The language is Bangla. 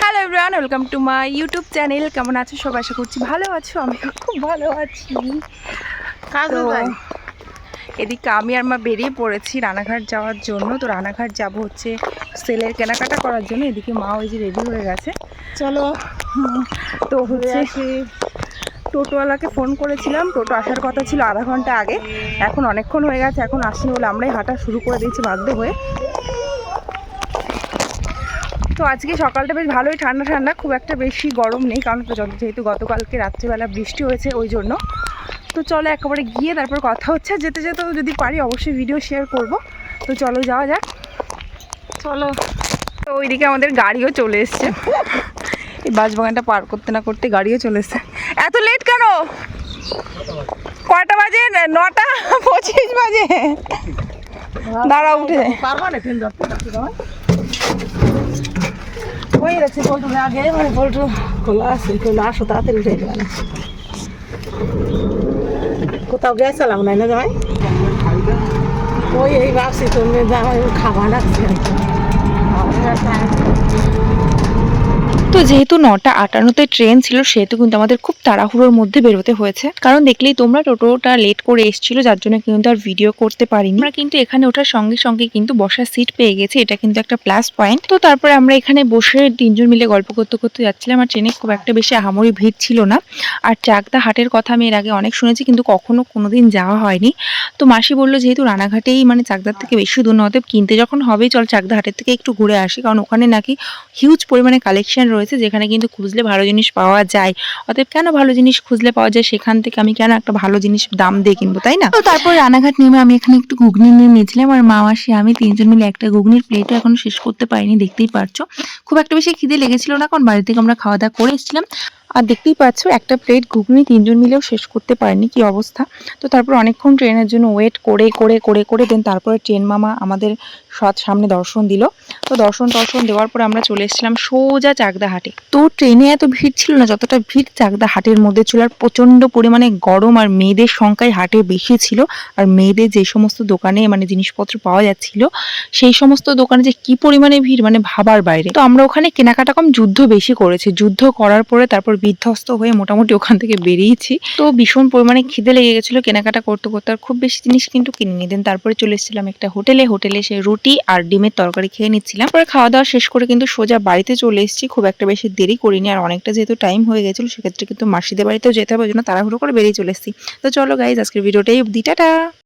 Hello everyone welcome to my YouTube channel কেমন আছো সবাই? আশা করছি ভালো আছো আমি খুব ভালো আছি। এদিকে আমি আর মা বেরিয়ে পড়েছি রানাঘাট যাওয়ার জন্য। তো রানাঘাট যাব হচ্ছে সেলের কেনাকাটা করার জন্য। এদিকে মা ওই যে রেডি হয়ে গেছে। চলো। তো হচ্ছে টোটোওয়ালাকে ফোন করেছিলাম। টোটো আসার কথা ছিল আধা ঘণ্টা আগে। এখন অনেকক্ষণ হয়ে গেছে এখন আসেনি বলে আমরাই হাঁটা শুরু করে দিয়েছি বাধ্য হয়ে। তো আজকে সকালটা বেশ ভালোই ঠান্ডা ঠান্ডা, খুব একটা বেশি গরম নেই, কারণ যেহেতু গতকালকে রাত্রিবেলা বৃষ্টি হয়েছে ওই জন্য। তো চলো একেবারে গিয়ে তারপর কথা হচ্ছে, যেতে যেতে যদি পারি অবশ্যই ভিডিও শেয়ার করব। তো চলো যাওয়া যাক। চলো। তো ওইদিকে আমাদের গাড়িও চলে এসছে। এই বাসবাগানটা পার করতে না করতে গাড়িও চলে এসছে। এত লেট কেন? কয়টা বাজে? নটা পঁচিশ বাজে। দাঁড়া উঠে ওই গেছে পোল্ট্রি আগে মানে পোল্ট্রি খোলা আছে খোলা আসো তাড়াতাড়ি উঠে যাবে কোথাও গেছিলাম না না জামাই ওই এই ভাবছি তুমি জামাই খাবার রাখছি তো যেহেতু নটা আটান্নতে ট্রেন ছিল, সেহেতু কিন্তু আমাদের খুব তাড়াহুড়োর মধ্যে বেরোতে হয়েছে। কারণ দেখলেই তোমরা টোটোটা লেট করে এসেছিল, যার জন্য কিন্তু আর ভিডিও করতে পারিনি। আমরা কিন্তু এখানে ওঠার সঙ্গে সঙ্গে কিন্তু বসার সিট পেয়ে গেছি, এটা কিন্তু একটা প্লাস পয়েন্ট তো তারপরে আমরা এখানে বসে তিনজন মিলে গল্প করতে করতে যাচ্ছিলাম, আর ট্রেনে খুব একটা বেশি আহামরি ভিড় ছিল না। আর চাকদা হাটের কথা আমি এর আগে অনেক শুনেছি, কিন্তু কখনো কোনোদিন যাওয়া হয়নি। তো মাসি বলল, যেহেতু রানাঘাটেই মানে চাকদার থেকে বেশি দূর না কিনতে যখন হবেই চল চাকদা হাটের থেকে একটু ঘুরে আসি। কারণ ওখানে নাকি হিউজ পরিমাণে কালেকশন রয়েছে। যেখানে কিন্তু খুঁজলে ভালো জিনিস পাওয়া যায়। অতএব কেন ভালো জিনিস খুঁজলে পাওয়া যায়? সেখান থেকে আমি কেন একটা ভালো জিনিস দাম দিয়ে কিনবো, তাই না? তো তারপর রানাঘাট নেমে আমি এখানে একটু ঘুগনি নিয়ে নিয়েছিলাম, আর মা মাসি, আমি তিনজন মিলে একটা ঘুগনির প্লেটও এখনও শেষ করতে পারিনি, দেখতেই পারছ। খুব একটা বেশি খিদে লেগেছিল না, কারণ বাড়ি থেকে আমরা খাওয়া দাওয়া করে এসেছিলাম। আর দেখতেই পাচ্ছ, একটা প্লেট ঘুগনি তিনজন মিলেও শেষ করতে পারিনি, কি অবস্থা? তো তারপর অনেকক্ষণ ট্রেনের জন্য ওয়েট করে করে করে করে দেন তারপরে ট্রেন মামা আমাদের সৎ সামনে দর্শন দিল। তো দর্শন টর্শন দেওয়ার পরে আমরা চলে এসেছিলাম সোজা চাকদা হাটে। তো ট্রেনে এত ভিড় ছিল না, যতটা ভিড় চাকদা হাটের মধ্যে ছিল, আর প্রচণ্ড পরিমাণে গরম আর মেয়েদের সংখ্যায় হাটে বেশি ছিল। আর মেয়েদের যে সমস্ত দোকানে মানে জিনিসপত্র পাওয়া যাচ্ছিল, সেই সমস্ত দোকানে যে কি পরিমাণে ভিড় মানে ভাবার বাইরে। তো আমরা ওখানে কেনাকাটা কম যুদ্ধ বেশি করেছি। যুদ্ধ করার পরে তারপর বিধ্বস্ত হয়ে মোটামুটি ওখান থেকে বেরিয়েছি। তো ভীষণ পরিমাণে খিদে লেগে গেছিল কেনাকাটা করতে করতে। আর খুব বেশি জিনিস কিন্তু কিনিনি। দেন তারপরে চলে এসেছিলাম একটা হোটেলে। হোটেলে সে রুটি আর ডিমের তরকারি খেয়ে নিচ্ছিলাম। পরে খাওয়া দাওয়া শেষ করে কিন্তু সোজা বাড়িতে চলে এসেছি। খুব একটা বেশি দেরি করিনি। আর অনেকটা যেহেতু টাইম হয়ে গেছিল, সেক্ষেত্রে কিন্তু মাসিদের বাড়িতেও যেতে হবে। ওই জন্য তাড়াহুড়ো করে বেরিয়ে চলে এসেছি। তো চলো গাইজ আজকের ভিডিওটাই অবধি। টাটা!